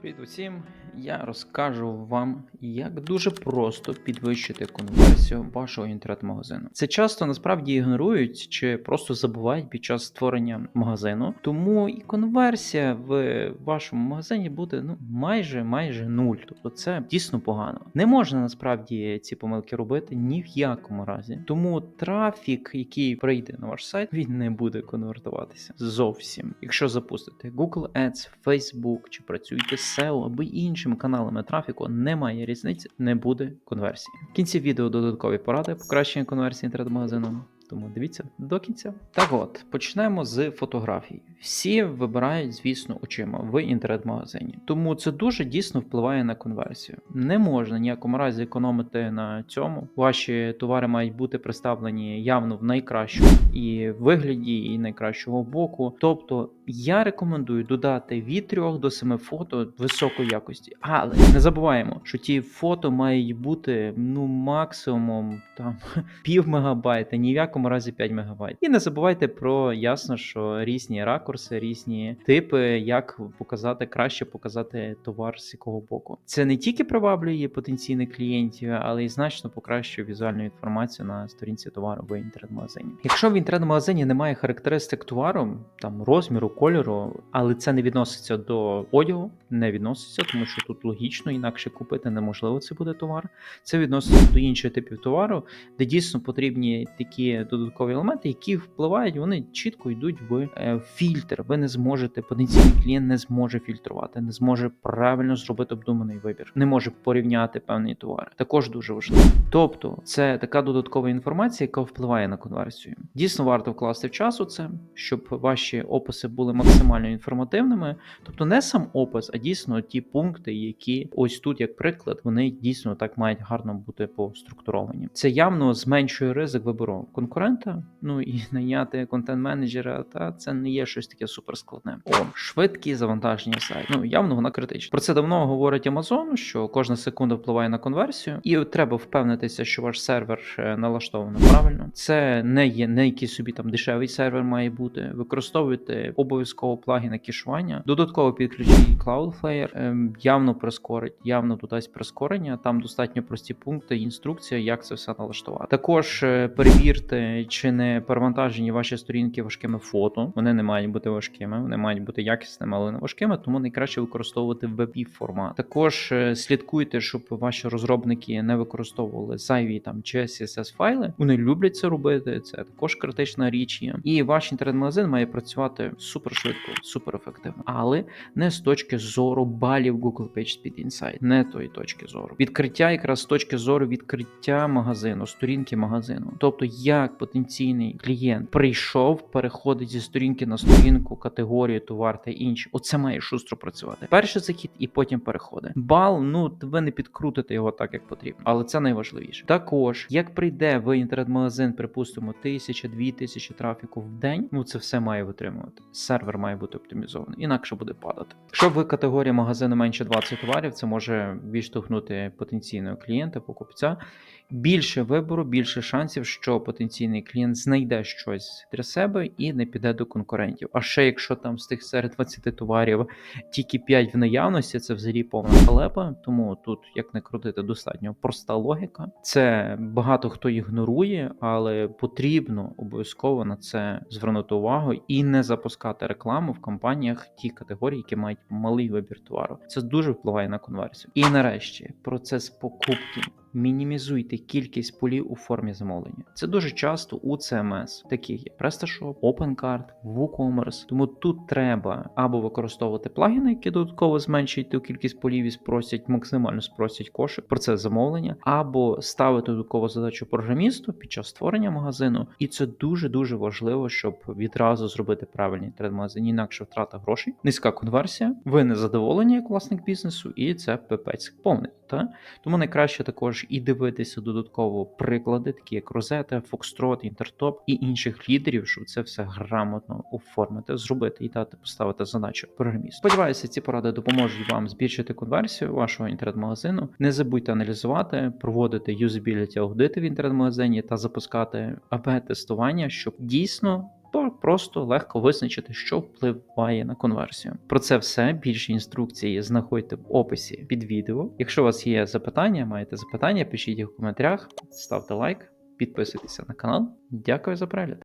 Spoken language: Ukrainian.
Привіт усім! Я розкажу вам, як дуже просто підвищити конверсію вашого інтернет-магазину. Це часто насправді ігнорують чи просто забувають під час створення магазину, тому і конверсія в вашому магазині буде ну майже майже нуль. Тобто це дійсно погано. Не можна насправді ці помилки робити ні в якому разі. Тому трафік, який прийде на ваш сайт, він не буде конвертуватися зовсім. Якщо запустите Google Ads, Facebook чи працюєте з SEO або іншими каналами трафіку, немає різниці, не буде конверсії. В кінці відео додаткові поради покращення конверсії інтернет-магазину. Тому дивіться до кінця. Так от почнемо з фотографій. Всі вибирають, звісно, очима в інтернет-магазині. Тому це дуже дійсно впливає на конверсію. Не можна ніякому разі економити на цьому. Ваші товари мають бути представлені явно в найкращому і вигляді, і найкращого боку. Тобто я рекомендую додати від 3 до 7 фото високої якості. Але не забуваємо, що ті фото мають бути ну максимум там пів мегабайта, ні в якому разі 5 мегабайт. І не забувайте про ясно, що різні ракурси, різні типи, як показати краще показати товар з якого боку. Це не тільки приваблює потенційних клієнтів, але й значно покращує візуальну інформацію на сторінці товару в інтернет-магазині. Якщо в інтернет-магазині немає характеристик товару, там розміру, кольору, але це не відноситься до одягу, не відноситься, тому що тут логічно інакше купити неможливо. Це буде товар. Це відноситься до інших типів товару, де дійсно потрібні такі додаткові елементи, які впливають, вони чітко йдуть в е, фільтр. Ви не зможете, потенційний клієнт не зможе фільтрувати, не зможе правильно зробити обдуманий вибір, не може порівняти певні товари. Також дуже важливо. Тобто, це така додаткова інформація, яка впливає на конверсію. Дійсно, варто вкласти в час це, щоб ваші описи були максимально інформативними. Тобто, не сам опис, а дійсно ті пункти, які ось тут, як приклад, вони дійсно так мають гарно бути поструктуровані. Це явно зменшує ризик вибору конкурента. Ну і найняти контент-менеджера, та це не є щось таке суперскладне. О, швидкі завантаження сайту. Ну явно вона критична. Про це давно говорить Amazon, що кожна секунда впливає на конверсію, і треба впевнитися, що ваш сервер е, налаштований правильно. Це не є не якийсь собі там дешевий сервер має бути. Використовуйте обов'язково плагіни кешування. Додатково підключіть Cloudflare, ем, явно прискорить, явно додасть прискорення. Там достатньо прості пункти, інструкція, як це все налаштувати. Також е, перевірте, чи не перевантажені ваші сторінки важкими фото. Вони не мають бути важкими, вони мають бути якісними, але не важкими, тому найкраще використовувати WebP формат. Також е, слідкуйте, щоб ваші розробники не використовували зайві там чи CSS файли. Вони люблять це робити. Це також критична річ є. І ваш інтернет-магазин має працювати супер швидко, супер ефективно, але не з точки зору балів Google PageSpeed Insight, не тої точки зору. Відкриття якраз з точки зору відкриття магазину, сторінки магазину. Тобто, як потенційний клієнт прийшов, переходить зі сторінки на сторінку, категорію, товар та інші. Оце має шустро працювати. Перший захід і потім переходи. Бал, ну ви не підкрутите його так, як потрібно, але це найважливіше. Також, як прийде в інтернет-магазин, припустимо, тисяча, дві тисячі трафіку в день, ну це все має витримувати. Сервер має бути оптимізований, інакше буде падати. Якщо в категорії магазину менше 20 товарів, це може відштовхнути потенційного клієнта, покупця. Більше вибору, більше шансів, що потенційний клієнт знайде щось для себе і не піде до конкурентів. А ще якщо там з тих серед 20 товарів тільки 5 в наявності, це взагалі повна халепа. Тому тут, як не крутити, достатньо проста логіка. Це багато хто ігнорує, але потрібно обов'язково на це звернути увагу і не запускати рекламу в компаніях ті категорії, які мають малий вибір товару. Це дуже впливає на конверсію. І нарешті процес покупки. Мінімізуйте кількість полів у формі замовлення. Це дуже часто у CMS, таких як PrestaShop, OpenCart, WooCommerce. Тому тут треба або використовувати плагіни, які додатково зменшують ту кількість полів і спросять, максимально спросять кошик процес замовлення, або ставити додаткову задачу програмісту під час створення магазину. І це дуже дуже важливо, щоб відразу зробити правильний інтернет-магазин, інакше втрата грошей, низька конверсія. Ви не задоволені як власник бізнесу, і це пипець повний. Та? Тому найкраще також і дивитися додатково приклади, такі як Розета, Фокстрот, Інтертоп і інших лідерів, щоб це все грамотно оформити, зробити і дати поставити задачу програмісту. Сподіваюся, ці поради допоможуть вам збільшити конверсію вашого інтернет-магазину. Не забудьте аналізувати, проводити юзабіліті аудити в інтернет-магазині та запускати АБ-тестування, щоб дійсно просто легко визначити, що впливає на конверсію. Про це все більше інструкції знаходьте в описі під відео. Якщо у вас є запитання, маєте запитання, пишіть їх в коментарях, ставте лайк, підписуйтеся на канал. Дякую за перегляд.